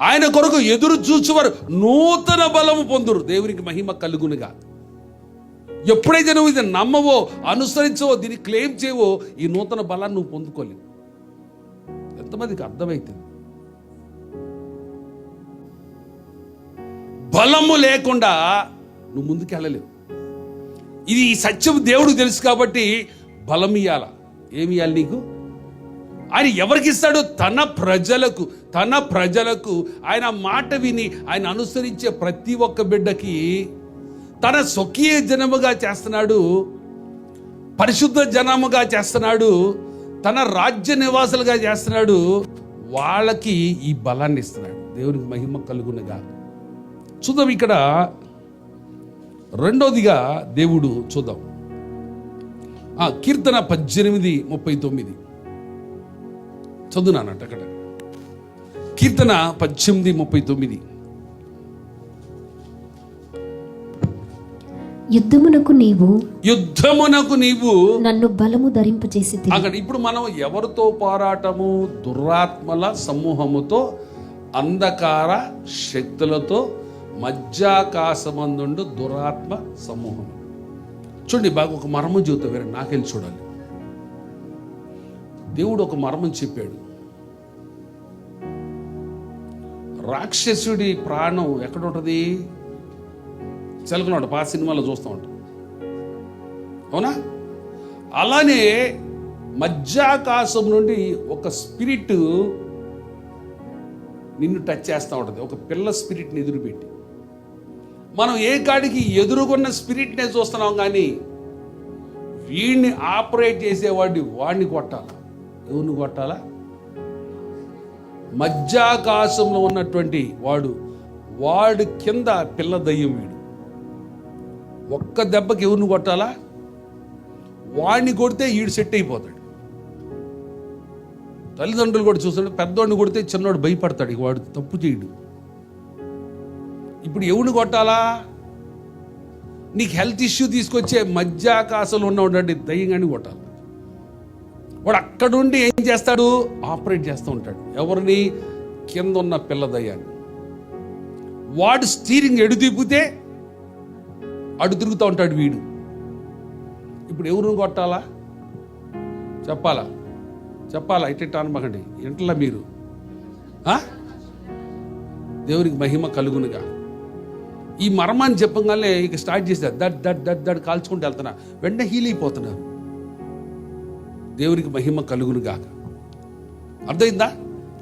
ఆయన కొరకు ఎదురు చూచువారు నూతన బలము పొందురు. దేవునికి మహిమ కలుగునుగా. ఎప్పుడైతే నువ్వు ఇది నమ్మవో అనుసరించవో దీన్ని క్లెయిమ్ చేయవో ఈ నూతన బలాన్ని నువ్వు పొందుకోలేవు. ఎంతమందికి అర్థమవుతుంది బలము లేకుండా నువ్వు ముందుకు వెళ్ళలేవు. ఇది ఈ సత్యం దేవుడికి తెలుసు కాబట్టి బలం ఇయ్యాల ఏమి ఇవ్వాలి నీకు? ఆయన ఎవరికి ఇస్తాడు తన ప్రజలకు తన ప్రజలకు ఆయన మాట విని ఆయన అనుసరించే ప్రతి ఒక్క బిడ్డకి తన స్వకీయ జనముగా చేస్తున్నాడు పరిశుద్ధ జనముగా చేస్తున్నాడు తన రాజ్య నివాసులుగా చేస్తున్నాడు వాళ్ళకి ఈ బలాన్ని ఇస్తున్నాడు. దేవునికి మహిమ కలుగునగా. చూద్దాం ఇక్కడ రెండోదిగా దేవుడు చూద్దాం. కీర్తన పద్దెనిమిది ముప్పై తొమ్మిది. చదువునానంట అక్కడ. కీర్తన పద్దెనిమిది ముప్పై తొమ్మిది. యుద్ధమునకు నీవు యుద్ధమునకు నీవు నన్ను బలము ధరింపజేసి అక్కడ ఇప్పుడు మనం ఎవరితో పోరాటము? దురాత్మల సమూహముతో అంధకార శక్తులతో మధ్యాకాశమందుండు దురాత్మ సమూహం. చూడండి బాగా ఒక మర్మం చూద్దాం వేరే నాకెళ్ళి చూడాలి. దేవుడు ఒక మర్మం చెప్పాడు. రాక్షసుడి ప్రాణం ఎక్కడ ఉంటుంది చెలకనాడు పా సినిమాలో చూస్తూ ఉంటాం. అవునా? అలానే మధ్యాకాశం నుండి ఒక స్పిరిట్ నిన్ను టచ్ చేస్తూ ఉంటుంది. ఒక పిల్ల స్పిరిట్ని ఎదురుపెట్టి. మనం ఏ కాడికి ఎదురుకున్న స్పిరిట్నే చూస్తున్నాం కానీ వీడిని ఆపరేట్ చేసేవాడిని వాడిని కొట్టాలా? ఎవరిని కొట్టాలా? మధ్యాకాశంలో ఉన్నటువంటి వాడు వాడు కింద పిల్ల దయ్యం వీడు. ఒక్క దెబ్బకి ఎవరిని కొట్టాలా? వాడిని కొడితే ఈడు సెట్ అయిపోతాడు. తల్లిదండ్రులు కూడా చూస్తాడు పెద్దోడిని కొడితే చిన్నోడు భయపడతాడు ఇక వాడు తప్పు చేయడు. ఇప్పుడు ఎవరిని కొట్టాలా? నీకు హెల్త్ ఇష్యూ తీసుకొచ్చే మధ్యాకాశంలో ఉన్నటువంటి దయ్యంగాని కొట్టాలి. వాడు అక్కడుండి ఏం చేస్తాడు? ఆపరేట్ చేస్తూ ఉంటాడు. ఎవరిని? కింద ఉన్న పిల్లదయ్యాన్ని వాడు స్టీరింగ్ ఎడు తిప్పితే అడు తిరుగుతూ ఉంటాడు వీడు. ఇప్పుడు ఎవరు కొట్టాలా? చెప్పాలా? చెప్పాలా? ఇట్ట అనమాకండి ఇంట్లో మీరు. దేవునికి మహిమ కలుగునుగా. ఈ మర్మాన్ని చెప్పగానే ఇక స్టార్ట్ చేశారు. దట్ దడ్ దట్ దడ్ కాల్చుకుంటూ వెళ్తున్నా. వెంటనే హీల్ అయిపోతున్నారు. దేవునికి మహిమ కలుగునుగాక అర్థమైందా?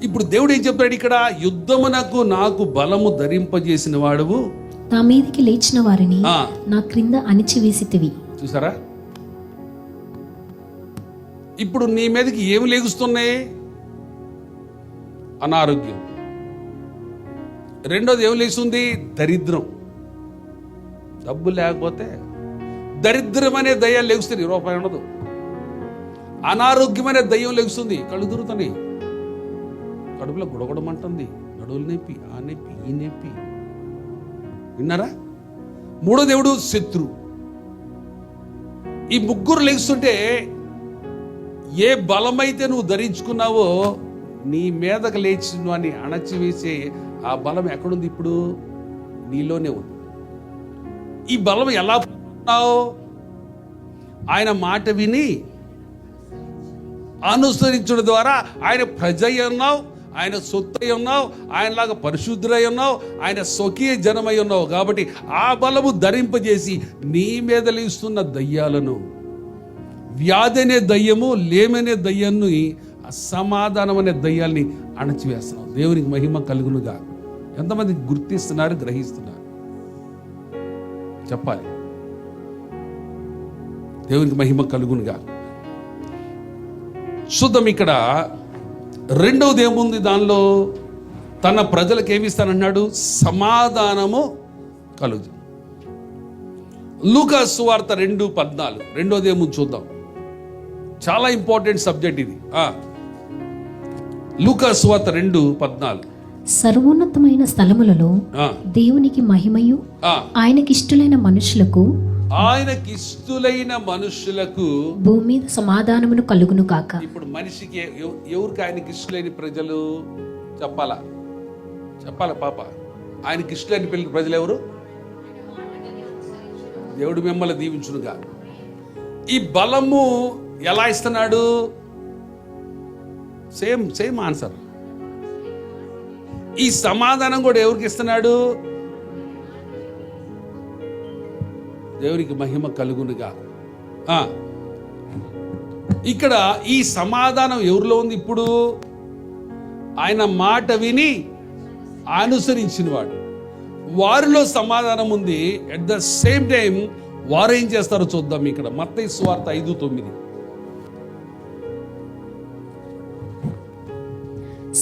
ఇప్పుడు దేవుడు ఏం చెప్తాడు ఇక్కడ? యుద్ధమునకు నాకు బలము ధరింపజేసిన వాడువు. నా మీదికి లేచిన వారిని నా క్రింద అణిచివేసితివి. చూసారా? ఇప్పుడు నీ మీదకి ఏమి లేగుస్తున్నాయి? అనారోగ్యం. రెండోది ఏమి లేస్తుంది? దరిద్రం. డబ్బు లేకపోతే దరిద్రం అనే దయ్యాలు లేగుస్తుంది రూపాయి ఉండదు. అనారోగ్యమైన దయ్యం లెగుస్తుంది. కళ్ళు తిరుగుతున్నాయి. కడుపులో గుడగడమంటుంది నడువులు నొప్పి ఆ నొప్పి ఈ నొప్పి. విన్నారా? మూడో దేవుడు శత్రు. ఈ ముగ్గురు లెగుస్తుంటే ఏ బలమైతే నువ్వు ధరించుకున్నావో నీ మీదకు లేచి అని అణచివేసే ఆ బలం ఎక్కడుంది ఇప్పుడు? నీలోనే ఉంది. ఈ బలం ఎలా ఆయన మాట విని అనుసరించడం ద్వారా ఆయన ప్రజయ ఉన్నావు ఆయన సొత్తై ఉన్నావు ఆయనలాగా పరిశుద్ధులై ఉన్నావు ఆయన స్వకీయ జనమై ఉన్నావు. కాబట్టి ఆ బలము ధరింపజేసి నీ మీద లేస్తున్న దయ్యాలను వ్యాధి అనే దయ్యము లేమనే దయ్యాన్ని అసమాధానం అనే దయ్యాల్ని అణచివేస్తున్నావు. దేవునికి మహిమ కలుగునుగా. ఎంతమంది గుర్తిస్తున్నారు గ్రహిస్తున్నారు? చెప్పాలి. దేవునికి మహిమ కలుగునుగా. చూద్దాం ఇక్కడ. రెండవది ఏముంది దానిలో? తన ప్రజలకు ఏమిస్తానన్నాడు? సమాధానము కలుగు. లూకా సువార్త రెండు పద్నాలుగు. రెండోది ఏముంది చూద్దాం. చాలా ఇంపార్టెంట్ సబ్జెక్ట్ ఇది. లూకా సువార్త రెండు పద్నాలుగు. సర్వోన్నతమైన స్థలములలో దేవునికి మహిమయు. ఆయనకిష్టులైన మనుషులకు ఆయనకి ఇష్టలైన మనుషులకు భూమి మీద సమాధానమును కలుగును కాక ఇప్పుడు మనిషికి ఎవ- ఎవరికి ఆయనకి ఇష్టలేని ప్రజలు? చెప్పాలా? చెప్పాలి పాప? ఆయనకి ఇష్టలేని పిల్లలు ప్రజలు ఎవరు దేవుడు మిమ్మల్ని దీవించునుగా. ఈ బలము ఎలా ఇస్తున్నాడు? Same same answer. ఈ సమాధానం కూడా ఎవరికి ఇస్తున్నాడు? దేవునికి మహిమ కలుగునుగా. ఇక్కడ ఈ సమాధానం ఎవరిలో ఉంది ఇప్పుడు? ఆయన మాట విని అనుసరించినవాడు. వారిలో సమాధానం ఉంది. ఎట్ ద సేమ్ టైం వారు ఏం చేస్తారో చూద్దాం ఇక్కడ. మత్తయి స్వార్థ ఐదు తొమ్మిది.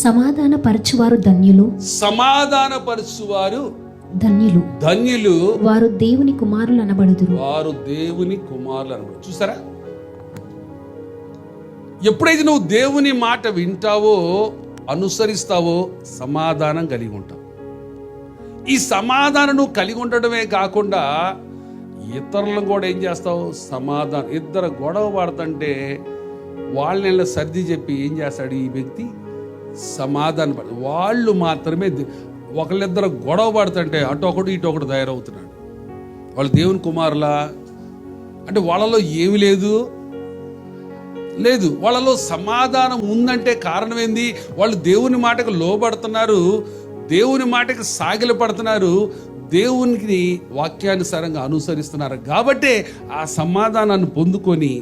సమాధాన పరచువారు ధన్యులు. సమాధాన పరుచువారు ధన్యులు. ధన్యులు. వారు దేవుని కుమారులు అనబడుదురు వారు దేవుని కుమారులు అనమాట చూసారా? ఎప్పుడైతే నువ్వు దేవుని మాట వింటావో అనుసరిస్తావో సమాధానం కలిగి ఉంటావు. ఈ సమాధానం నువ్వు కలిగి ఉండడమే కాకుండా ఇతరులను కూడా ఏం చేస్తావు? సమాధానం. ఇద్దరు గొడవ పడుతుంటే వాళ్ళని సర్ది చెప్పి ఏం చేస్తాడు ఈ వ్యక్తి? సమాధాన పడ వాళ్ళు మాత్రమే ఒకళ్ళిద్దరు గొడవ పడుతుంటే అటు ఒకటి ఇటు ఒకటి తయారవుతున్నాడు. వాళ్ళు దేవుని కుమారులా? అంటే వాళ్ళలో ఏమి లేదు. లేదు వాళ్ళలో సమాధానం ఉందంటే కారణం ఏంది? వాళ్ళు దేవుని మాటకు లోబడుతున్నారు దేవుని మాటకు సాగిల పడుతున్నారు దేవునికి వాక్యానుసారంగా అనుసరిస్తున్నారు. కాబట్టే ఆ సమాధానాన్ని పొందుకొని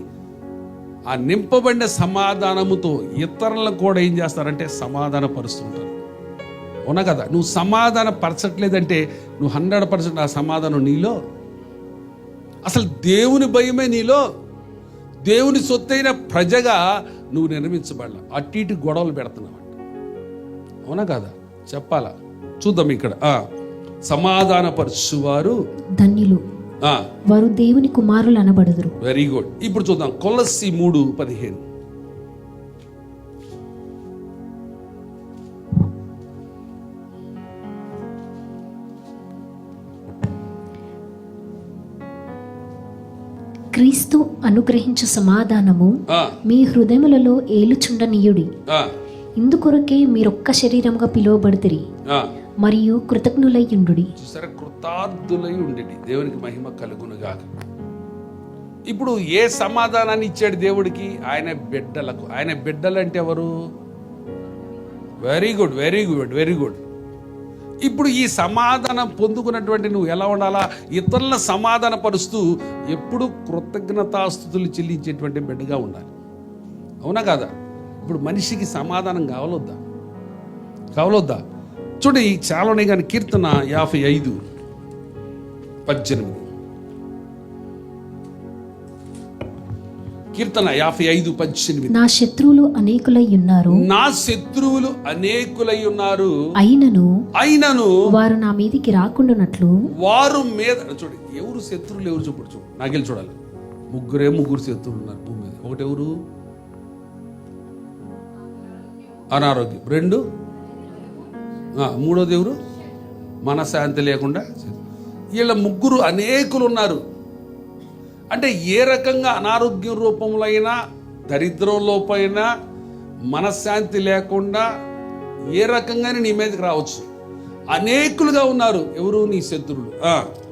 ఆ నింపబడిన సమాధానముతో ఇతరులను కూడా ఏం చేస్తారంటే సమాధాన అవునా కదా? నువ్వు సమాధాన పరచట్లేదంటే నువ్వు హండ్రెడ్ పర్సెంట్ ఆ సమాధానం నీలో. అసలు దేవుని భయమే నీలో. దేవుని సొత్తైన ప్రజగా నువ్వు నిర్మించబడాల. అటు ఇటు గొడవలు పెడుతున్నావు అవునా కాదా? చెప్పాలా? చూద్దాం ఇక్కడ. సమాధానపరచువారు ధన్యులు. వారు దేవుని కుమారులు అనబడుదురు. వెరీ గుడ్ ఇప్పుడు చూద్దాం. కొలసి మూడు పదిహేను. క్రీస్తు అనుగ్రహించు సమాధానము మీ హృదయములలో ఏలుచుండనీయుడి. ఇందుకొరకే మీరొక్క శరీరముగా పిలువబడితిరి. మరియు కృతజ్ఞులయ్యుండుడి చూసారా? కృతార్థులై ఉండేది దేవునికి మహిమ కలుగునుగా ఇప్పుడు ఏ సమాధానాన్ని ఇచ్చాడు దేవుడికి? ఆయన బిడ్డలకు. ఆయన బిడ్డలు అంటే ఎవరు? Very good very good very good. ఇప్పుడు ఈ సమాధానం పొందుకున్నటువంటి నువ్వు ఎలా ఉండాలా? ఇతరుల సమాధాన పరుస్తూ ఎప్పుడు కృతజ్ఞతాస్థుతులు చెల్లించేటువంటి బిడ్డగా ఉండాలి. అవునా కాదా? ఇప్పుడు మనిషికి సమాధానం కావాలొద్దా? కావాలొద్దా? చూడండి చాలా ఉన్నాయి కానీ కీర్తన యాభై ఐదు పద్దెనిమిది. కీర్తన యాభై ఐదు పద్దెనిమిది. నా శత్రువులు అనేకులై ఉన్నారు. నా శత్రువులు అనేకులై ఉన్నారు. అయినను అయినను వారు నా మీదికి రాకుండానట్లు. వారు మీద చూడు ఎవరు శత్రువులు ఎవరు చూపుడు చూడు నాకెళ్ళి చూడాలి. ముగ్గురే ముగ్గురు శత్రువులు ఉన్నారు భూమి మీద. ఒకటి ఎవరు? అనారోగ్యం. రెండు? మూడోది ఎవరు? మనశ్శాంతి లేకుండా. వీళ్ళ ముగ్గురు అనేకులు ఉన్నారు. అంటే ఏ రకంగా అనారోగ్యం రూపంలో అయినా దరిద్రం లోపైనా మనశ్శాంతి లేకుండా ఏ రకంగానే నీ మీదకి రావచ్చు. అనేకులుగా ఉన్నారు. ఎవరు? నీ శత్రువులు.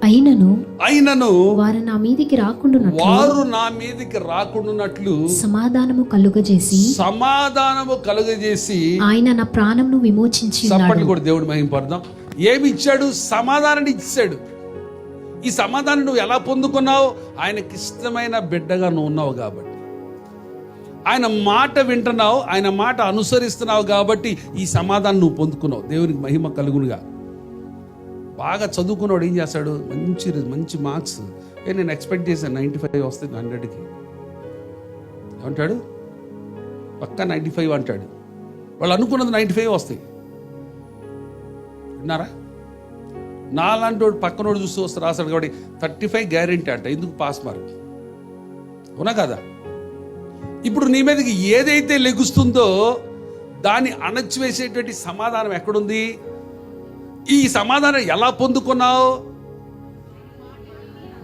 అయినను అయినను వారు నా మీదికి రాకుండానట్లు వారు నా మీదకి రాకుండానట్లు సమాధానము కలుగజేసి సమాధానము కలుగజేసి ఆయన నా ప్రాణంను విమోచించి చప్పట్లు కూడా దేవుడు మహింపడదాం ఏమి ఇచ్చాడు? సమాధానాన్ని ఇచ్చాడు. ఈ సమాధానం నువ్వు ఎలా పొందుకున్నావు? ఆయనకి ఇష్టమైన బిడ్డగా నువ్వు ఉన్నావు కాబట్టి. ఆయన మాట వింటున్నావు ఆయన మాట అనుసరిస్తున్నావు కాబట్టి ఈ సమాధానం నువ్వు పొందుకున్నావు. దేవునికి మహిమ కలుగునుగా. బాగా చదువుకున్నాడు ఏం చేస్తాడు? మంచి మంచి మార్క్స్. ఏ నేను ఎక్స్పెక్ట్ చేశాను నైంటీ ఫైవ్ వస్తుంది హండ్రెడ్కి. ఏమంటాడు? పక్కా నైంటీ ఫైవ్ అంటాడు. వాళ్ళు అనుకున్నది నైంటీ ఫైవ్ వస్తాయి. విన్నారా? నాలాంటి వాడు పక్కనోడు చూస్తూ వస్తే రాస్తాడు కాబట్టి థర్టీ ఫైవ్ గ్యారెంటీ అంట. ఎందుకు పాస్ మార్క్? అవునా కదా? ఇప్పుడు నీ మీదకి ఏదైతే లెగుస్తుందో దాన్ని అణచివేసేటువంటి సమాధానం ఎక్కడుంది? ఈ సమాధానం ఎలా పొందుకున్నావు?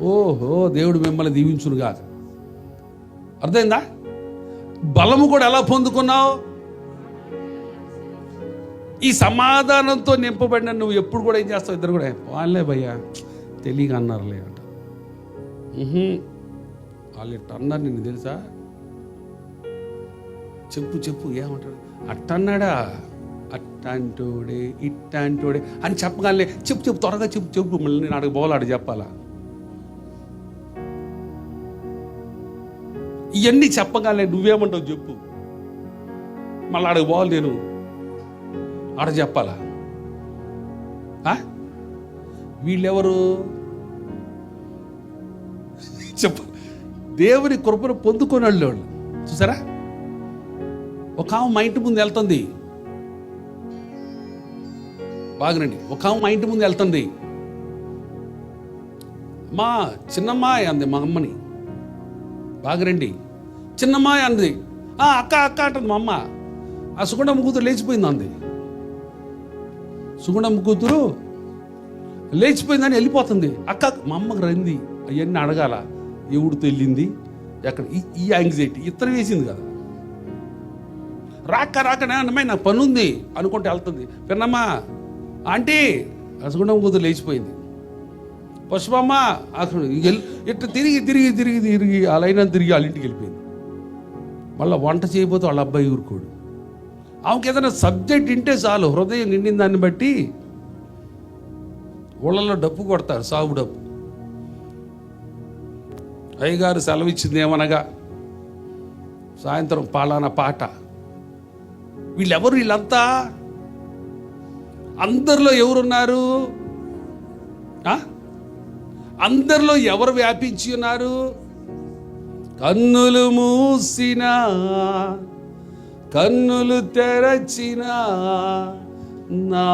ఓహో దేవుడు మిమ్మల్ని దీవించును కాదు అర్థమైందా? బలము కూడా ఎలా పొందుకున్నావు? ఈ సమాధానంతో నింపబడిన నువ్వు ఎప్పుడు కూడా ఏం చేస్తావు? ఇద్దరు కూడా వాళ్ళే భయ్యా తెలియక అన్నారులే అంట. వాళ్ళు ఇట్ట అన్నారు నిన్ను తెలుసా? చెప్పు చెప్పు ఏమంటాడు? అట్టన్నాడా? అట్టంటోడే ఇట్టంటోడే అని చెప్పగానే చెప్పు చెప్పు త్వరగా చెప్పు చెప్పు మళ్ళీ నేను అడగ బోలాడు చెప్పాలా? ఇవన్నీ చెప్పగానే నువ్వేమంటావు చెప్పు? మళ్ళీ అడగ పోవాలి నేను. ఆడ చెప్పాలా? ఆ? వీళ్ళెవరు? చెప్ప. దేవుని కృపను పొందుకొని వాళ్ళు చూసారా? ఒక ఆమె మా ఇంటి ముందు వెళ్తుంది. బాగనండి. ఒక ఆమె మా ఇంటి ముందు వెళ్తుంది. మా చిన్నమ్మాయి అంది మా అమ్మని. బాగరండి. చిన్నమ్మాయి అంది. "ఆ, అక్క అక్క అంటుంది మా అమ్మ. ఆ సుగుణమ్మ కూతురు లేచిపోయింది అంది. సుగుణమ్మ కూతురు లేచిపోయిందని వెళ్ళిపోతుంది. అక్క మా అమ్మకి రంది అవన్నీ అడగాల. ఎవడితో వెళ్ళింది ఎక్కడ? ఈ- ఈ యాంగ్జైటీ. ఇతర వేసింది కదా. రాక రాకనే అన్నమ్మాయి నాకు పని ఉంది అనుకుంటే వెళ్తుంది. పిన్నమ్మా ఆంటీ అసగుండం కూతురు లేచిపోయింది. పుష్పమ్మ అసలు ఇట్లా తిరిగి తిరిగి తిరిగి తిరిగి ఆ లైన్ తిరిగి వాళ్ళ ఇంటికి వెళ్ళిపోయింది. మళ్ళీ వంట చేయబోతే వాళ్ళ అబ్బాయి ఊరుకోడు. ఆమెకి ఏదైనా సబ్జెక్ట్ వింటే చాలు హృదయం నిండిన దాన్ని బట్టి ఊళ్ళల్లో డప్పు కొడతారు సాగు డప్పు అయ్యగారు సెలవిచ్చింది ఏమనగా సాయంత్రం పాలాన పాట. వీళ్ళెవరు వీళ్ళంతా? అందరిలో ఎవరున్నారు? అందరిలో ఎవరు వ్యాపించి ఉన్నారు? కన్నులు మూసినా కన్నులు తెరచిన నా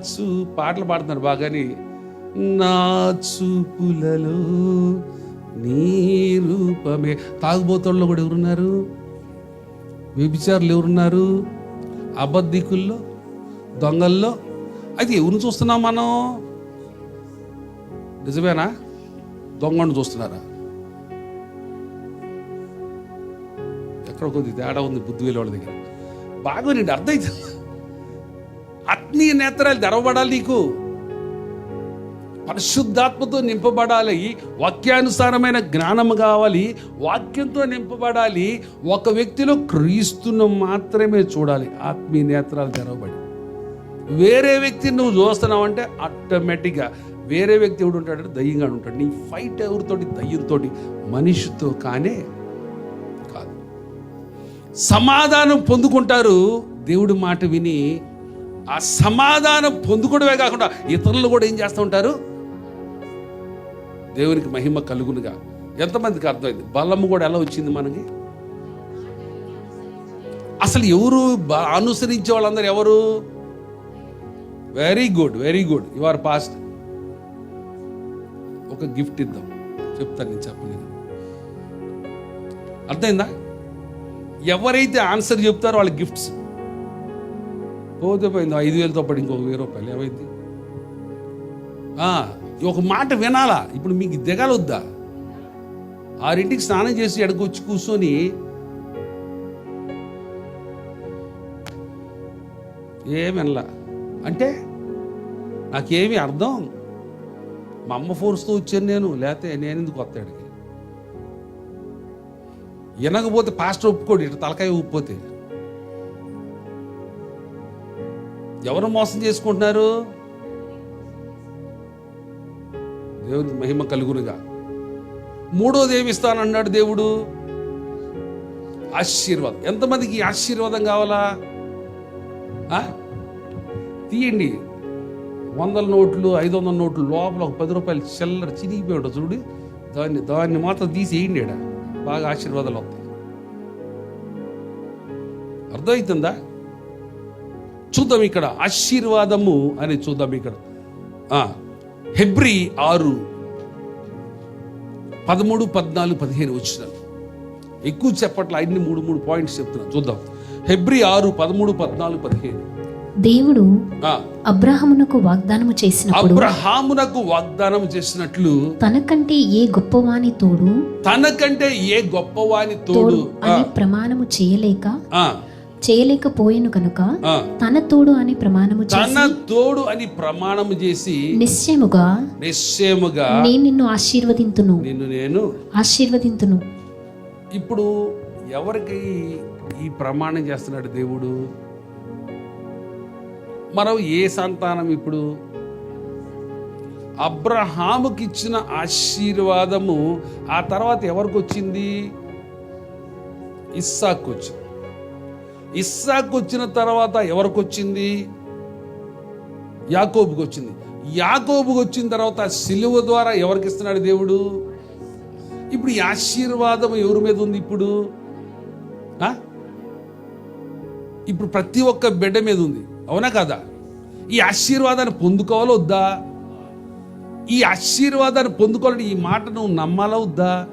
చూ పాటలు పాడుతున్నారు బాగాని నా చూపులలో నీ రూపమే. తాగుబోతోళ్ళు కూడా ఎవరున్నారు? వ్యభిచారులు ఎవరున్నారు? అబద్ధికుల్లో? దొంగల్లో? అయితే ఎవరిని చూస్తున్నాం మనం? నిజమేనా? దొంగను చూస్తున్నారా? ఎక్కడ కొద్ది తేడా ఉంది బుద్ధి వాళ్ళ దగ్గర. బాగా నేను అర్థమవుతుంది ఆత్మీయ నేత్రాలు తెరవబడాలి నీకు. పరిశుద్ధాత్మతో నింపబడాలి. వాక్యానుసారమైన జ్ఞానం కావాలి. వాక్యంతో నింపబడాలి. ఒక వ్యక్తిలో క్రీస్తును మాత్రమే చూడాలి. ఆత్మీయ నేత్రాలు తెరవబడి. వేరే వ్యక్తిని నువ్వు చూస్తున్నావు అంటే ఆటోమేటిక్గా వేరే వ్యక్తి ఎవడు ఉంటాడంటే దయ్యంగా ఉంటాడు. నీ ఫైట్ ఎవరితోటి? దయ్యంతో మనిషితో కానీ సమాధానం పొందుకుంటారు. దేవుడి మాట విని ఆ సమాధానం పొందుకోవడమే కాకుండా ఇతరులు కూడా ఏం చేస్తూ ఉంటారు? దేవునికి మహిమ కలుగునుగా. ఎంతమందికి అర్థమైంది? బలము కూడా ఎలా వచ్చింది మనకి? అసలు ఎవరు అనుసరించే వాళ్ళందరూ ఎవరు? Very good very good. You are fast. ఒక గిఫ్ట్ ఇద్దాం. చెప్తాను నేను చెప్పలేదు అర్థమైందా? ఎవరైతే ఆన్సర్ చెప్తారో వాళ్ళ గిఫ్ట్స్. పోతే పోయింది ఐదు వేలతో పాటు ఇంకొక వెయ్యి రూపాయలు ఏమైంది? ఆ, ఒక మాట వినాలా? ఇప్పుడు మీకు దిగాలొద్దా? ఆరింటికి స్నానం చేసి ఎడకొచ్చి కూర్చొని ఏం అంటే నాకేమి అర్థం. మా అమ్మ ఫోర్స్తో వచ్చాను నేను లేకపోతే నేను ఎందుకు వస్తాడు? వినకపోతే పాస్టర్ ఒప్పుకోడు ఇటు తలకాయ ఊపిపోతే ఎవరు మోసం చేసుకుంటున్నారు? దేవుని మహిమ కలుగునుగా. మూడోది ఏమి దేవుడు? ఆశీర్వాదం. ఎంతమందికి ఆశీర్వాదం కావాలా? తీయండి. వందల నోట్లు ఐదు వందల నోట్లు లోపల ఒక పది రూపాయలు చిల్లర చిరిగిపోయి ఉంటుంది చూడు. దాన్ని దాన్ని మాత్రం తీసి వేయండి బాగా ఆశీర్వాదాలు వస్తాయి అర్థమవుతుందా చూద్దాం ఇక్కడ ఆశీర్వాదము అని చూద్దాం ఇక్కడ. హెబ్రి ఆరు పదమూడు పద్నాలుగు పదిహేను వచ్చినాను ఎక్కువ చెప్పట్ల అన్ని మూడు మూడు పాయింట్స్ చెప్తున్నాను చూద్దాం. హెబ్రి ఆరు పదమూడు పద్నాలుగు పదిహేను. దేవుడు అబ్రాహమునకు వాగ్దానము చేసినప్పుడు అబ్రహామునకు వాగ్దానం చేసినట్లు తనకంటే ఏ గొప్పవాని తోడు తనకంటే ఏ గొప్పవాని తోడు అని ప్రమాణము చేయలేక చేయలేకపోయెను కనుక తన తోడు అని ప్రమాణము తన తోడు అని ప్రమాణం చేసి నిశ్చయముగా నిశ్చయముగా నేను నిన్ను ఆశీర్వదింతును. నిన్ను నేను ఆశీర్వదింతును. ఇప్పుడు ఎవరికి ఈ ప్రమాణం చేస్తున్నాడు దేవుడు? మనం ఏ సంతానం ఇప్పుడు? అబ్రహాముకి ఇచ్చిన ఆశీర్వాదము ఆ తర్వాత ఎవరికి వచ్చింది ఇస్సాకు వచ్చింది ఇస్సాకు వచ్చిన తర్వాత ఎవరికి వచ్చింది యాకోబుకి వచ్చింది యాకోబుకి వచ్చిన తర్వాత సిలువ ద్వారా ఎవరికి ఇస్తున్నాడు దేవుడు? ఇప్పుడు ఈ ఆశీర్వాదం ఎవరి మీద ఉంది ఇప్పుడు? ఇప్పుడు ప్రతి ఒక్క బిడ్డ మీద ఉంది. అవునా కదా? ఈ ఆశీర్వాదాన్ని పొందుకోవాలో వద్దా? ఈ ఆశీర్వాదాన్ని పొందుకోవాలని ఈ మాట నువ్వు నమ్మాలా వద్దా?